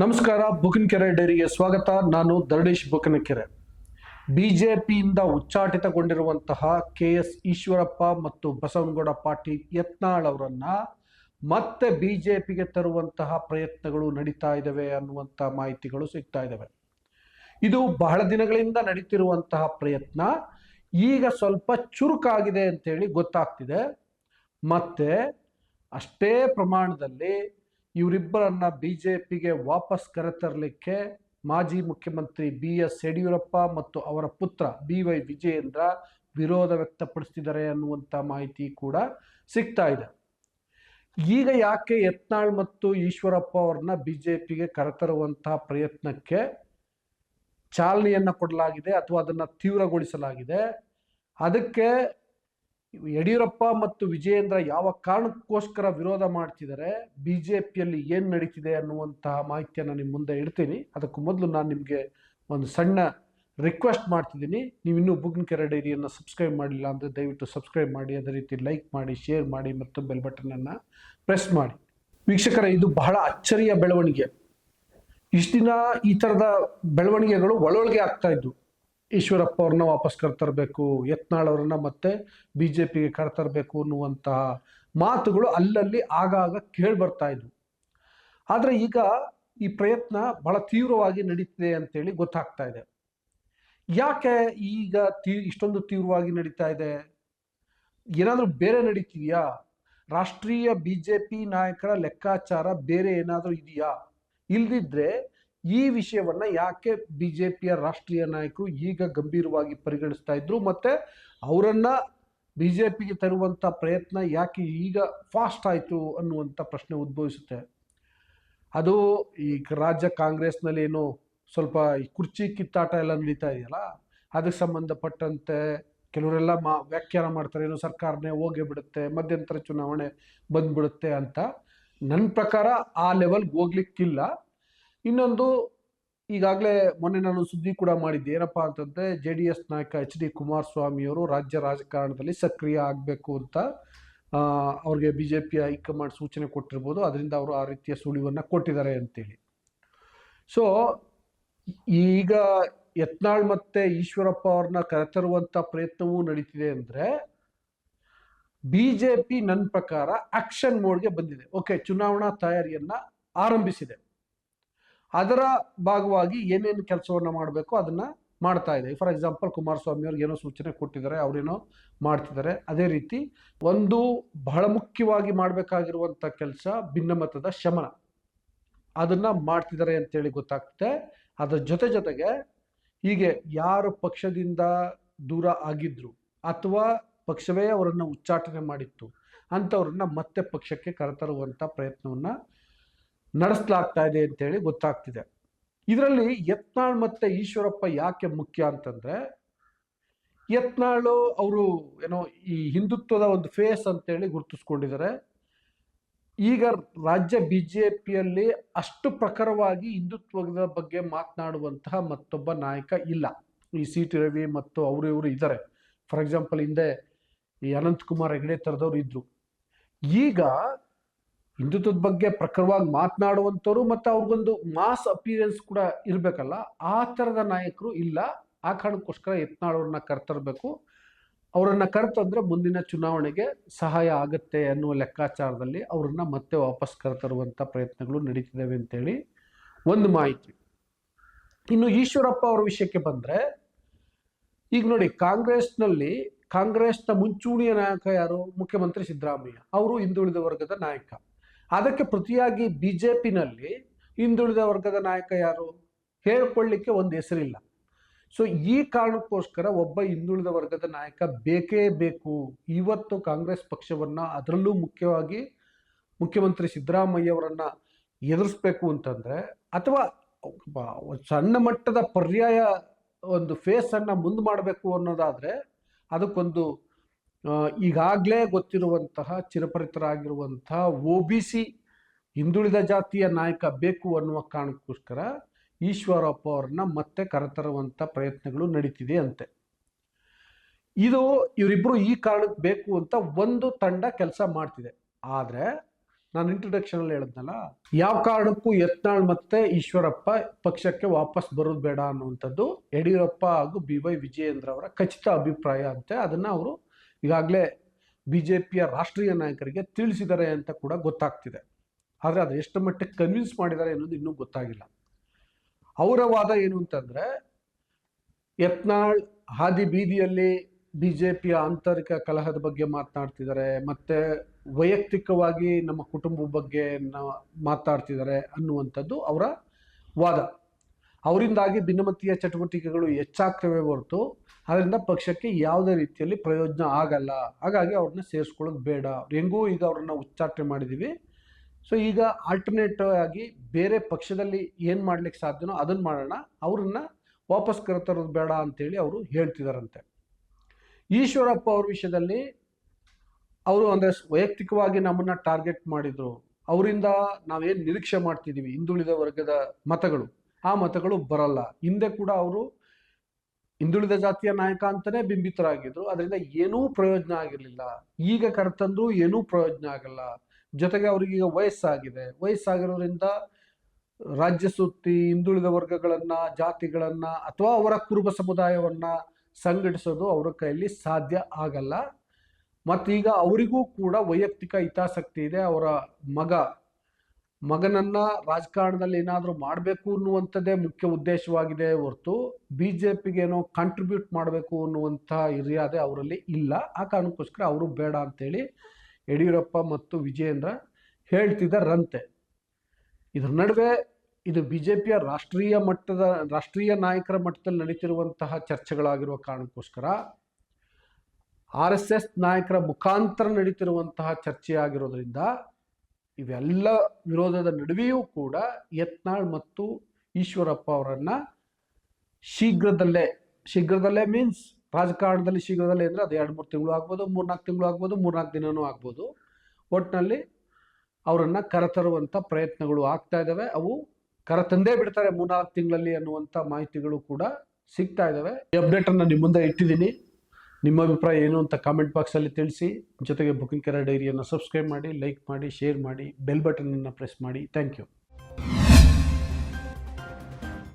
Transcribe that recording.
ನಮಸ್ಕಾರ, ಬುಕನಕೆರೆ ಡೈರಿಗೆ ಸ್ವಾಗತ. ನಾನು ಧರಣೇಶ್ ಬುಕನಕೆರೆ. ಬಿಜೆಪಿಯಿಂದ ಉಚ್ಚಾಟಿತಗೊಂಡಿರುವಂತಹ ಕೆ ಎಸ್ ಈಶ್ವರಪ್ಪ ಮತ್ತು ಬಸವನಗೌಡ ಪಾಟೀಲ್ ಯತ್ನಾಳ್ ಅವರನ್ನ ಮತ್ತೆ ಬಿಜೆಪಿಗೆ ತರುವಂತಹ ಪ್ರಯತ್ನಗಳು ನಡೀತಾ ಇದ್ದಾವೆ ಅನ್ನುವಂಥ ಮಾಹಿತಿಗಳು ಸಿಗ್ತಾ ಇದ್ದಾವೆ ಇದು ಬಹಳ ದಿನಗಳಿಂದ ನಡೀತಿರುವಂತಹ ಪ್ರಯತ್ನ. ಈಗ ಸ್ವಲ್ಪ ಚುರುಕಾಗಿದೆ ಅಂತೇಳಿ ಗೊತ್ತಾಗ್ತಿದೆ. ಮತ್ತೆ ಅಷ್ಟೇ ಪ್ರಮಾಣದಲ್ಲಿ ಇವರಿಬ್ಬರನ್ನ ಬಿಜೆಪಿಗೆ ವಾಪಸ್ ಕರೆತರಲಿಕ್ಕೆ ಮಾಜಿ ಮುಖ್ಯಮಂತ್ರಿ ಬಿ ಎಸ್ ಯಡಿಯೂರಪ್ಪ ಮತ್ತು ಅವರ ಪುತ್ರ ಬಿ ವೈ ವಿಜಯೇಂದ್ರ ವಿರೋಧ ವ್ಯಕ್ತಪಡಿಸ್ತಿದ್ದಾರೆ ಅನ್ನುವಂಥ ಮಾಹಿತಿ ಕೂಡ ಸಿಗ್ತಾ ಇದೆ. ಈಗ ಯಾಕೆ ಯತ್ನಾಳ್ ಮತ್ತು ಈಶ್ವರಪ್ಪ ಅವ್ರನ್ನ ಬಿಜೆಪಿಗೆ ಕರೆತರುವಂತಹ ಪ್ರಯತ್ನಕ್ಕೆ ಚಾಲನೆಯನ್ನು ಕೊಡಲಾಗಿದೆ ಅಥವಾ ಅದನ್ನ ತೀವ್ರಗೊಳಿಸಲಾಗಿದೆ? ಅದಕ್ಕೆ ಯಡಿಯೂರಪ್ಪ ಮತ್ತು ವಿಜಯೇಂದ್ರ ಯಾವ ಕಾರಣಕ್ಕೋಸ್ಕರ ವಿರೋಧ ಮಾಡ್ತಿದ್ದಾರೆ? ಬಿ ಜೆ ಪಿಯಲ್ಲಿ ಏನು ನಡೀತಿದೆ ಅನ್ನುವಂತಹ ಮಾಹಿತಿಯನ್ನು ನಿಮ್ಮ ಮುಂದೆ ಇಡ್ತೀನಿ. ಅದಕ್ಕೂ ಮೊದಲು ನಾನು ನಿಮಗೆ ಒಂದು ಸಣ್ಣ ರಿಕ್ವೆಸ್ಟ್ ಮಾಡ್ತಿದ್ದೀನಿ. ನೀವು ಇನ್ನೂ ಬುಗ್ನಕೆರೆ ಡೈರಿಯನ್ನು ಸಬ್ಸ್ಕ್ರೈಬ್ ಮಾಡಿಲ್ಲ ಅಂದರೆ ದಯವಿಟ್ಟು ಸಬ್ಸ್ಕ್ರೈಬ್ ಮಾಡಿ, ಅದೇ ರೀತಿ ಲೈಕ್ ಮಾಡಿ ಶೇರ್ ಮಾಡಿ ಮತ್ತು ಬೆಲ್ ಬಟನನ್ನು ಪ್ರೆಸ್ ಮಾಡಿ. ವೀಕ್ಷಕರ, ಇದು ಬಹಳ ಅಚ್ಚರಿಯ ಬೆಳವಣಿಗೆ. ಇಷ್ಟು ದಿನ ಈ ಥರದ ಬೆಳವಣಿಗೆಗಳು ಒಳೊಳಗೆ ಆಗ್ತಾ ಇದ್ವು. ಈಶ್ವರಪ್ಪ ಅವ್ರನ್ನ ವಾಪಸ್ ಕರ್ತರಬೇಕು ಯತ್ನಾಳ್ ಅವ್ರನ್ನ ಮತ್ತೆ ಬಿ ಜೆ ಪಿಗೆ ಕರ್ತರಬೇಕು ಅನ್ನುವಂತಹ ಮಾತುಗಳು ಅಲ್ಲಲ್ಲಿ ಆಗಾಗ ಕೇಳಿ ಬರ್ತಾ ಇದ್ವು. ಆದರೆ ಈಗ ಈ ಪ್ರಯತ್ನ ಬಹಳ ತೀವ್ರವಾಗಿ ನಡೀತಿದೆ ಅಂತೇಳಿ ಗೊತ್ತಾಗ್ತಾ ಇದೆ. ಯಾಕೆ ಈಗ ತೀ, ಇಷ್ಟೊಂದು ತೀವ್ರವಾಗಿ ನಡೀತಾ ಇದೆ? ಏನಾದರೂ ಬೇರೆ ನಡೀತಿದೆಯಾ? ರಾಷ್ಟ್ರೀಯ ಬಿ ಜೆ ಪಿ ನಾಯಕರ ಲೆಕ್ಕಾಚಾರ ಬೇರೆ ಏನಾದರೂ ಇದೆಯಾ? ಇಲ್ದಿದ್ರೆ ಈ ವಿಷಯವನ್ನ ಯಾಕೆ ಬಿಜೆಪಿಯ ರಾಷ್ಟ್ರೀಯ ನಾಯಕರು ಈಗ ಗಂಭೀರವಾಗಿ ಪರಿಗಣಿಸ್ತಾ ಇದ್ರು ಮತ್ತೆ ಜೆ ಬಿಜೆಪಿಗೆ ತರುವಂತ ಪ್ರಯತ್ನ ಯಾಕೆ ಈಗ ಫಾಸ್ಟ್ ಆಯಿತು ಅನ್ನುವಂಥ ಪ್ರಶ್ನೆ ಉದ್ಭವಿಸುತ್ತೆ. ಅದು ಈ ರಾಜ್ಯ ಕಾಂಗ್ರೆಸ್ನಲ್ಲಿ ಏನು ಸ್ವಲ್ಪ ಕುರ್ಚಿ ಕಿತ್ತಾಟ ಎಲ್ಲ ನಡೀತಾ ಇದೆಯಲ್ಲ, ಅದಕ್ಕೆ ಸಂಬಂಧಪಟ್ಟಂತೆ ಕೆಲವರೆಲ್ಲ ಮಾ ವ್ಯಾಖ್ಯಾನ ಮಾಡ್ತಾರೆ, ಏನು ಸರ್ಕಾರನೇ ಹೋಗೇ ಬಿಡುತ್ತೆ, ಮಧ್ಯಂತರ ಚುನಾವಣೆ ಬಂದ್ಬಿಡುತ್ತೆ ಅಂತ. ನನ್ನ ಪ್ರಕಾರ ಆ ಲೆವೆಲ್ಗೆ ಹೋಗ್ಲಿಕ್ಕಿಲ್ಲ. ಇನ್ನೊಂದು, ಈಗಾಗಲೇ ಮೊನ್ನೆ ನಾನು ಸುದ್ದಿ ಕೂಡ ಮಾಡಿದ್ದೆ. ಏನಪ್ಪಾ ಅಂತಂದ್ರೆ ಜೆ ಡಿ ಎಸ್ ನಾಯಕ ಎಚ್ ಡಿ ಕುಮಾರಸ್ವಾಮಿಯವರು ರಾಜ್ಯ ರಾಜಕಾರಣದಲ್ಲಿ ಸಕ್ರಿಯ ಆಗಬೇಕು ಅಂತ ಅವ್ರಿಗೆ ಬಿ ಜೆ ಪಿ ಹೈಕಮಾಂಡ್ ಸೂಚನೆ ಕೊಟ್ಟಿರ್ಬೋದು. ಅದರಿಂದ ಅವರು ಆ ರೀತಿಯ ಸುಳಿವನ್ನು ಕೊಟ್ಟಿದ್ದಾರೆ ಅಂತೇಳಿ. ಸೊ ಈಗ ಯತ್ನಾಳ್ ಮತ್ತೆ ಈಶ್ವರಪ್ಪ ಅವ್ರನ್ನ ಕರೆತರುವಂತ ಪ್ರಯತ್ನವೂ ನಡೀತಿದೆ ಅಂದ್ರೆ ಬಿ ಜೆ ಪಿ ನನ್ನ ಪ್ರಕಾರ ಆಕ್ಷನ್ ಮೋಡ್ಗೆ ಬಂದಿದೆ. ಓಕೆ ಚುನಾವಣಾ ತಯಾರಿಯನ್ನ ಆರಂಭಿಸಿದೆ. ಅದರ ಭಾಗವಾಗಿ ಏನೇನು ಕೆಲಸವನ್ನು ಮಾಡಬೇಕು ಅದನ್ನು ಮಾಡ್ತಾ ಇದೆ. ಫಾರ್ ಎಕ್ಸಾಂಪಲ್ ಕುಮಾರಸ್ವಾಮಿ ಅವ್ರಿಗೆ ಏನೋ ಸೂಚನೆ ಕೊಟ್ಟಿದ್ದಾರೆ, ಅವರೇನೋ ಮಾಡ್ತಿದ್ದಾರೆ. ಅದೇ ರೀತಿ ಒಂದು ಬಹಳ ಮುಖ್ಯವಾಗಿ ಮಾಡಬೇಕಾಗಿರುವಂಥ ಕೆಲಸ ಭಿನ್ನಮತದ ಶಮನ. ಅದನ್ನು ಮಾಡ್ತಿದ್ದಾರೆ ಅಂತೇಳಿ ಗೊತ್ತಾಗ್ತದೆ. ಅದರ ಜೊತೆ ಜೊತೆಗೆ ಹೀಗೆ ಯಾರು ಪಕ್ಷದಿಂದ ದೂರ ಆಗಿದ್ರು ಅಥವಾ ಪಕ್ಷವೇ ಅವರನ್ನು ಉಚ್ಚಾಟನೆ ಮಾಡಿತ್ತು ಅಂಥವ್ರನ್ನ ಮತ್ತೆ ಪಕ್ಷಕ್ಕೆ ಕರೆತರುವಂಥ ಪ್ರಯತ್ನವನ್ನ ನಡೆಸಲಾಗ್ತಾ ಇದೆ ಅಂತೇಳಿ ಗೊತ್ತಾಗ್ತಿದೆ. ಇದರಲ್ಲಿ ಯತ್ನಾಳ್ ಮತ್ತೆ ಈಶ್ವರಪ್ಪ ಯಾಕೆ ಮುಖ್ಯ ಅಂತಂದ್ರೆ, ಯತ್ನಾಳು ಅವರು ಏನೋ ಈ ಹಿಂದುತ್ವದ ಒಂದು ಫೇಸ್ ಅಂತೇಳಿ ಗುರುತಿಸ್ಕೊಂಡಿದ್ದಾರೆ. ಈಗ ರಾಜ್ಯ ಬಿಜೆಪಿಯಲ್ಲಿ ಅಷ್ಟು ಪ್ರಖರವಾಗಿ ಹಿಂದುತ್ವದ ಬಗ್ಗೆ ಮಾತನಾಡುವಂತಹ ಮತ್ತೊಬ್ಬ ನಾಯಕ ಇಲ್ಲ. ಈ ಸಿ ಟಿ ರವಿ ಮತ್ತು ಅವರು ಇವರು ಇದ್ದಾರೆ. ಫಾರ್ ಎಕ್ಸಾಂಪಲ್ ಹಿಂದೆ ಈ ಅನಂತಕುಮಾರ್ ಹೆಗಡೆ ಥರದವ್ರು ಇದ್ರು. ಈಗ ಹಿಂದುತ್ವದ ಬಗ್ಗೆ ಪ್ರಖರವಾಗಿ ಮಾತನಾಡುವಂಥವ್ರು ಮತ್ತು ಅವ್ರಿಗೊಂದು ಮಾಸ್ ಅಪಿಯರೆನ್ಸ್ ಕೂಡ ಇರಬೇಕಲ್ಲ, ಆ ಥರದ ನಾಯಕರು ಇಲ್ಲ. ಆ ಕಾರಣಕ್ಕೋಸ್ಕರ ಯತ್ನಾಳವ್ರನ್ನ ಕರ್ತರಬೇಕು. ಅವರನ್ನು ಕರೆತಂದ್ರೆ ಮುಂದಿನ ಚುನಾವಣೆಗೆ ಸಹಾಯ ಆಗುತ್ತೆ ಅನ್ನುವ ಲೆಕ್ಕಾಚಾರದಲ್ಲಿ ಅವ್ರನ್ನ ಮತ್ತೆ ವಾಪಸ್ ಕರೆತರುವಂಥ ಪ್ರಯತ್ನಗಳು ನಡೀತಿದ್ದಾವೆ ಅಂತೇಳಿ ಒಂದು ಮಾಹಿತಿ. ಇನ್ನು ಈಶ್ವರಪ್ಪ ಅವರ ವಿಷಯಕ್ಕೆ ಬಂದರೆ, ಈಗ ನೋಡಿ ಕಾಂಗ್ರೆಸ್ನಲ್ಲಿ, ಕಾಂಗ್ರೆಸ್ನ ಮುಂಚೂಣಿಯ ನಾಯಕ ಯಾರು? ಮುಖ್ಯಮಂತ್ರಿ ಸಿದ್ದರಾಮಯ್ಯ. ಅವರು ಹಿಂದುಳಿದ ವರ್ಗದ ನಾಯಕ. ಅದಕ್ಕೆ ಪ್ರತಿಯಾಗಿ ಬಿಜೆಪಿನಲ್ಲಿ ಹಿಂದುಳಿದ ವರ್ಗದ ನಾಯಕ ಯಾರು? ಹೇಳ್ಕೊಳ್ಳಿಕ್ಕೆ ಒಂದು ಹೆಸರಿಲ್ಲ. ಸೊ ಈ ಕಾರಣಕ್ಕೋಸ್ಕರ ಒಬ್ಬ ಹಿಂದುಳಿದ ವರ್ಗದ ನಾಯಕ ಬೇಕೇ ಬೇಕು. ಇವತ್ತು ಕಾಂಗ್ರೆಸ್ ಪಕ್ಷವನ್ನ ಅದರಲ್ಲೂ ಮುಖ್ಯವಾಗಿ ಮುಖ್ಯಮಂತ್ರಿ ಸಿದ್ದರಾಮಯ್ಯ ಅವರನ್ನ ಎದುರಿಸ್ಬೇಕು ಅಂತಂದ್ರೆ, ಅಥವಾ ಸಣ್ಣ ಮಟ್ಟದ ಪರ್ಯಾಯ ಒಂದು ಫೇಸನ್ನು ಮುಂದೆ ಮಾಡಬೇಕು ಅನ್ನೋದಾದರೆ, ಅದಕ್ಕೊಂದು ಈಗಾಗಲೇ ಗೊತ್ತಿರುವಂತಹ ಚಿರಪರಿತರಾಗಿರುವಂತಹ ಒ ಬಿ ಸಿ ಹಿಂದುಳಿದ ಜಾತಿಯ ನಾಯಕ ಬೇಕು ಅನ್ನುವ ಕಾರಣಕ್ಕೋಸ್ಕರ ಈಶ್ವರಪ್ಪ ಅವ್ರನ್ನ ಮತ್ತೆ ಕರೆತರುವಂತ ಪ್ರಯತ್ನಗಳು ನಡೀತಿದೆ ಅಂತೆ. ಇದು ಇವರಿಬ್ಬರು ಈ ಕಾರಣಕ್ಕೆ ಬೇಕು ಅಂತ ಒಂದು ತಂಡ ಕೆಲಸ ಮಾಡ್ತಿದೆ. ಆದ್ರೆ ನಾನು ಇಂಟ್ರೊಡಕ್ಷನಲ್ಲಿ ಹೇಳಿದ್ನಲ್ಲ, ಯಾವ ಕಾರಣಕ್ಕೂ ಯತ್ನಾಳ್ ಮತ್ತೆ ಈಶ್ವರಪ್ಪ ಪಕ್ಷಕ್ಕೆ ವಾಪಸ್ ಬರೋದು ಬೇಡ ಅನ್ನುವಂಥದ್ದು ಯಡಿಯೂರಪ್ಪ ಹಾಗೂ ಬಿ ವೈ ವಿಜಯೇಂದ್ರ ಅವರ ಖಚಿತ ಅಭಿಪ್ರಾಯ ಅಂತೆ. ಅದನ್ನ ಅವರು ಈಗಾಗಲೇ ಬಿ ಜೆ ಪಿಯ ರಾಷ್ಟ್ರೀಯ ನಾಯಕರಿಗೆ ತಿಳಿಸಿದ್ದಾರೆ ಅಂತ ಕೂಡ ಗೊತ್ತಾಗ್ತಿದೆ. ಆದರೆ ಅದು ಎಷ್ಟು ಮಟ್ಟಿಗೆ ಕನ್ವಿನ್ಸ್ ಮಾಡಿದ್ದಾರೆ ಅನ್ನೋದು ಇನ್ನೂ ಗೊತ್ತಾಗಿಲ್ಲ. ಅವರ ವಾದ ಏನು ಅಂತಂದರೆ, ಯತ್ನಾಳ್ ಹಾದಿ ಬೀದಿಯಲ್ಲಿ ಬಿ ಜೆ ಪಿಯ ಆಂತರಿಕ ಕಲಹದ ಬಗ್ಗೆ ಮಾತನಾಡ್ತಿದ್ದಾರೆ, ಮತ್ತು ವೈಯಕ್ತಿಕವಾಗಿ ನಮ್ಮ ಕುಟುಂಬ ಬಗ್ಗೆ ಮಾತಾಡ್ತಿದ್ದಾರೆ ಅನ್ನುವಂಥದ್ದು ಅವರ ವಾದ. ಅವರಿಂದಾಗಿ ಭಿನ್ನಮತೀಯ ಚಟುವಟಿಕೆಗಳು ಹೆಚ್ಚಾಗ್ತವೆ ಹೊರತು ಅದರಿಂದ ಪಕ್ಷಕ್ಕೆ ಯಾವುದೇ ರೀತಿಯಲ್ಲಿ ಪ್ರಯೋಜನ ಆಗಲ್ಲ. ಹಾಗಾಗಿ ಅವ್ರನ್ನ ಸೇರಿಸ್ಕೊಳ್ಳೋದು ಬೇಡ. ಹೆಂಗೂ ಈಗ ಅವ್ರನ್ನ ಉಚ್ಚಾಟನೆ ಮಾಡಿದ್ದೀವಿ. ಸೊ ಈಗ ಆಲ್ಟರ್ನೇಟಿವ್ ಆಗಿ ಬೇರೆ ಪಕ್ಷದಲ್ಲಿ ಏನು ಮಾಡ್ಲಿಕ್ಕೆ ಸಾಧ್ಯನೋ ಅದನ್ನು ಮಾಡೋಣ. ಅವ್ರನ್ನ ವಾಪಸ್ ಕರೆತರೋದು ಬೇಡ ಅಂತೇಳಿ ಅವರು ಹೇಳ್ತಿದಾರಂತೆ. ಈಶ್ವರಪ್ಪ ಅವ್ರ ವಿಷಯದಲ್ಲಿ ಅವರು ಅಂದರೆ ವೈಯಕ್ತಿಕವಾಗಿ ನಮ್ಮನ್ನ ಟಾರ್ಗೆಟ್ ಮಾಡಿದರು. ಅವರಿಂದ ನಾವೇನು ನಿರೀಕ್ಷೆ ಮಾಡ್ತಿದ್ದೀವಿ ಹಿಂದುಳಿದ ವರ್ಗದ ಮತಗಳು. ಆ ಮತಗಳು ಬರಲ್ಲ. ಹಿಂದೆ ಕೂಡ ಅವರು ಹಿಂದುಳಿದ ಜಾತಿಯ ನಾಯಕ ಅಂತಾನೆ ಬಿಂಬಿತರಾಗಿದ್ರು. ಅದರಿಂದ ಏನೂ ಪ್ರಯೋಜನ ಆಗಿರಲಿಲ್ಲ. ಈಗ ಕರೆತಂದ್ರು ಏನೂ ಪ್ರಯೋಜನ ಆಗಲ್ಲ. ಜೊತೆಗೆ ಅವ್ರಿಗೀಗ ವಯಸ್ಸಾಗಿದೆ. ವಯಸ್ಸಾಗಿರೋದ್ರಿಂದ ರಾಜ್ಯ ಸುತ್ತಿ, ಹಿಂದುಳಿದ ವರ್ಗಗಳನ್ನ, ಜಾತಿಗಳನ್ನ ಅಥವಾ ಅವರ ಕುರುಬ ಸಮುದಾಯವನ್ನ ಸಂಘಟಿಸೋದು ಅವರ ಕೈಯಲ್ಲಿ ಸಾಧ್ಯ ಆಗಲ್ಲ. ಮತ್ತೀಗ ಅವರಿಗೂ ಕೂಡ ವೈಯಕ್ತಿಕ ಹಿತಾಸಕ್ತಿ ಇದೆ. ಅವರ ಮಗ ಮಗನನ್ನ ರಾಜಕಾರಣದಲ್ಲಿ ಏನಾದರೂ ಮಾಡಬೇಕು ಅನ್ನುವಂಥದ್ದೇ ಮುಖ್ಯ ಉದ್ದೇಶವಾಗಿದೆ ಹೊರತು ಬಿ ಜೆ ಏನೋ ಕಾಂಟ್ರಿಬ್ಯೂಟ್ ಮಾಡಬೇಕು ಅನ್ನುವಂಥ ಇರ್ಯಾದೆ ಅವರಲ್ಲಿ ಇಲ್ಲ. ಆ ಕಾರಣಕ್ಕೋಸ್ಕರ ಅವರು ಬೇಡ ಅಂತೇಳಿ ಯಡಿಯೂರಪ್ಪ ಮತ್ತು ವಿಜಯೇಂದ್ರ ಹೇಳ್ತಿದ್ದಾರಂತೆ ಇದ್ರ ನಡುವೆ ಇದು ಬಿ ಜೆ ಪಿಯ ರಾಷ್ಟ್ರೀಯ ಮಟ್ಟದ, ರಾಷ್ಟ್ರೀಯ ನಾಯಕರ ಮಟ್ಟದಲ್ಲಿ ನಡೀತಿರುವಂತಹ ಚರ್ಚೆಗಳಾಗಿರುವ ಕಾರಣಕ್ಕೋಸ್ಕರ ಆರ್ ಎಸ್ ಎಸ್ ನಾಯಕರ ಮುಖಾಂತರ ನಡೀತಿರುವಂತಹ ಚರ್ಚೆ ಆಗಿರೋದ್ರಿಂದ ಇವೆಲ್ಲ ವಿರೋಧದ ನಡುವೆಯೂ ಕೂಡ ಯತ್ನಾಳ್ ಮತ್ತು ಈಶ್ವರಪ್ಪ ಅವರನ್ನು ಶೀಘ್ರದಲ್ಲೇ ಶೀಘ್ರದಲ್ಲೇ ಮೀನ್ಸ್ ರಾಜಕಾರಣದಲ್ಲಿ ಶೀಘ್ರದಲ್ಲೇ ಅಂದರೆ ಅದು ಎರಡು, ಮೂರು ತಿಂಗಳು ಆಗ್ಬೋದು ಮೂರ್ನಾಲ್ಕು ತಿಂಗಳು ಆಗ್ಬೋದು ಮೂರ್ನಾಲ್ಕು ದಿನವೂ ಆಗ್ಬೋದು. ಒಟ್ಟಿನಲ್ಲಿ ಅವರನ್ನು ಕರೆತರುವಂಥ ಪ್ರಯತ್ನಗಳು ಆಗ್ತಾ ಇದ್ದಾವೆ ಅವು ಕರೆತಂದೇ ಬಿಡ್ತಾರೆ ಮೂರ್ನಾಲ್ಕು ತಿಂಗಳಲ್ಲಿ ಅನ್ನುವಂಥ ಮಾಹಿತಿಗಳು ಕೂಡ ಸಿಗ್ತಾ ಇದ್ದಾವೆ ಈ ಅಪ್ಡೇಟನ್ನು ನಿಮ್ಮ ಮುಂದೆ ಇಟ್ಟಿದ್ದೀನಿ. ನಿಮ್ಮ ಅಭಿಪ್ರಾಯ ಏನು ಅಂತ ಕಾಮೆಂಟ್ ಬಾಕ್ಸಲ್ಲಿ ತಿಳಿಸಿ. ಜೊತೆಗೆ ಬುಕಿಂಗ್ ಕೆರ ಡೈರಿಯನ್ನು ಸಬ್ಸ್ಕ್ರೈಬ್ ಮಾಡಿ ಲೈಕ್ ಮಾಡಿ ಶೇರ್ ಮಾಡಿ ಬೆಲ್ ಬಟನನ್ನು ಪ್ರೆಸ್ ಮಾಡಿ. Thank you